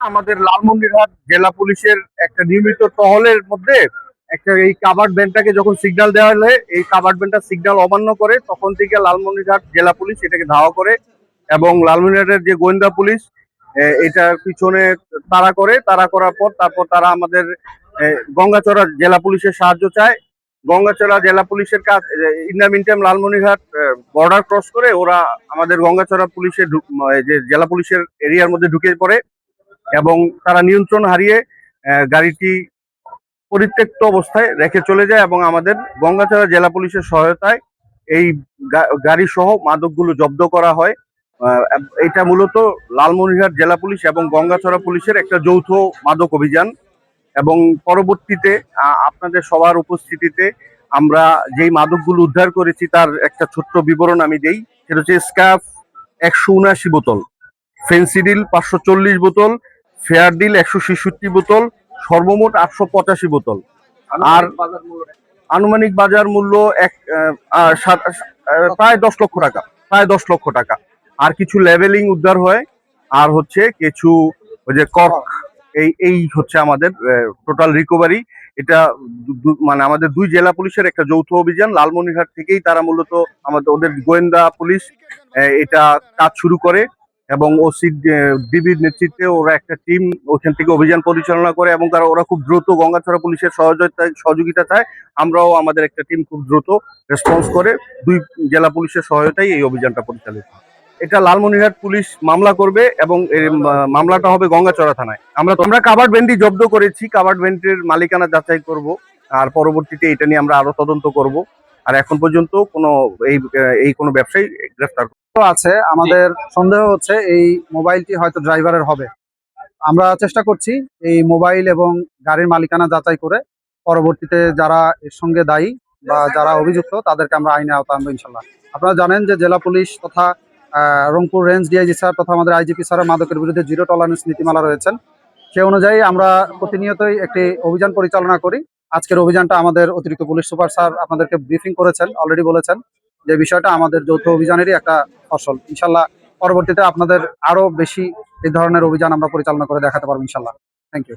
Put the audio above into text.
আমাদের লালমন্দিরহাট জেলা পুলিশের একটা নিয়মিত টহলের মধ্যে একটা এই কাভার্ড ভ্যানটাকে যখন সিগন্যাল দেওয়া হলে, এই কাভার্ড ভ্যানটা সিগন্যাল অমান্য করে তখন থেকে লালমন্দিরহাট জেলা পুলিশ এটাকে ধাওয়া করে এবং লালমনিরহাটের যে গোয়েন্দা পুলিশ এটার পিছনে তাড়া করে তারা করার পর তারপর তারা আমাদের গঙ্গাচড়া জেলা পুলিশের সাহায্য চায়। গঙ্গাচড়া জেলা পুলিশের কাজ in the Lalmonirhat border cross করে ওরা আমাদের গঙ্গাচড়া পুলিশের যে জেলা পুলিশের এরিয়ার মধ্যে ঢুকে পড়ে এবং তারা নিয়ন্ত্রণ হারিয়ে গাড়িটি পরিত্যক্ত অবস্থায় রেখে চলে যায় এবং আমাদের গঙ্গাচড়া জেলা পুলিশের সহায়তায় এই গাড়ি সহ মাদকগুলো জব্দ করা হয়। এটা মূলত লালমনিরহাট জেলা পুলিশ এবং গঙ্গাচড়া পুলিশের একটা যৌথ মাদক অভিযান। এবং পরবর্তীতে আপনাদের সবার উপস্থিতিতে আমরা যেই মাদকগুলো উদ্ধার করেছি তার একটা ছোট্ট বিবরণ আমি দেই। সেটা হচ্ছে স্কাফ একশো উনআশি বোতল, ফেন্সিডিল পাঁচশো চল্লিশ বোতল ফেয়ার ডিল একশো ছেষট্টি বোতল, সর্বমোট আটশো পঁচাশি বোতল। আর আনুমানিক বাজার মূল্য এক প্রায় দশ লক্ষ টাকা, প্রায় দশ লক্ষ টাকা। আর কিছু লেভেলিং উদ্ধার হয়। আর হচ্ছে কিছু ওই যে কর্ক এই এই হচ্ছে আমাদের টোটাল রিকভারি এটা মানে আমাদের দুই জেলা পুলিশের একটা যৌথ অভিযান। লালমনিরহাট থেকেই তারা মূলত আমাদের, ওদের গোয়েন্দা পুলিশ এটা কাজ শুরু করে এবং ওসি ডিবির নেতৃত্বে ওরা একটা টিম ওখান থেকে অভিযান পরিচালনা করে এবং তারা, ওরা খুব দ্রুত গঙ্গাছড়া পুলিশের সহযোগিতা সহযোগিতা চায়। আমরাও আমাদের একটা টিম খুব দ্রুত রেসপন্স করে। দুই জেলা পুলিশের সহায়তায় এই অভিযানটা পরিচালিত। এটা লালমনিরহাট পুলিশ মামলা করবে এবং মামলাটা হবে গঙ্গাচড়া থানায়। আমরা আমরা কাবার ভ্যানটি জব্দ করেছি, কাভার্ড ভ্যানটির মালিকানা যাচাই করব, আর পরবর্তীতে এটা নিয়ে আমরা আরও তদন্ত করব। আর এখন পর্যন্ত কোনো এই এই কোনো ব্যবসায়ী গ্রেফতার আছে, আমাদের সন্দেহ হচ্ছে এই মোবাইলটি হয়তো ড্রাইভারের হবে। আমরা চেষ্টা করছি এই মোবাইল এবং গাড়ির মালিকানা যাচাই করে, পরবর্তীতে যারা এর সঙ্গে দায়ী বা যারা অভিযুক্ত তাদেরকে আমরা আইনে আওতা আনব ইনশাল্লাহ। আপনারা জানেন যে জেলা পুলিশ তথা রংপুর রেঞ্জ ডিআইজি স্যার তথা আমাদের আইজিপি স্যারের মাদকের বিরুদ্ধে জিরো টলারেন্স নীতিমালা রয়েছেন। সে অনুযায়ী আমরা প্রতিনিয়তই একটি অভিযান পরিচালনা করি। আজকের অভিযানটা আমাদের অতিরিক্ত পুলিশ সুপার স্যার আপনাদেরকে ব্রিফিং করেছেন অলরেডি বলেছেন যে বিষয়টা আমাদের যৌথ অভিযানেরই একটা ফসল। ইনশাল্লাহ পরবর্তীতে আপনাদের আরও বেশি এই ধরনের অভিযান আমরা পরিচালনা করে দেখাতে পারব ইনশাল্লাহ। Thank you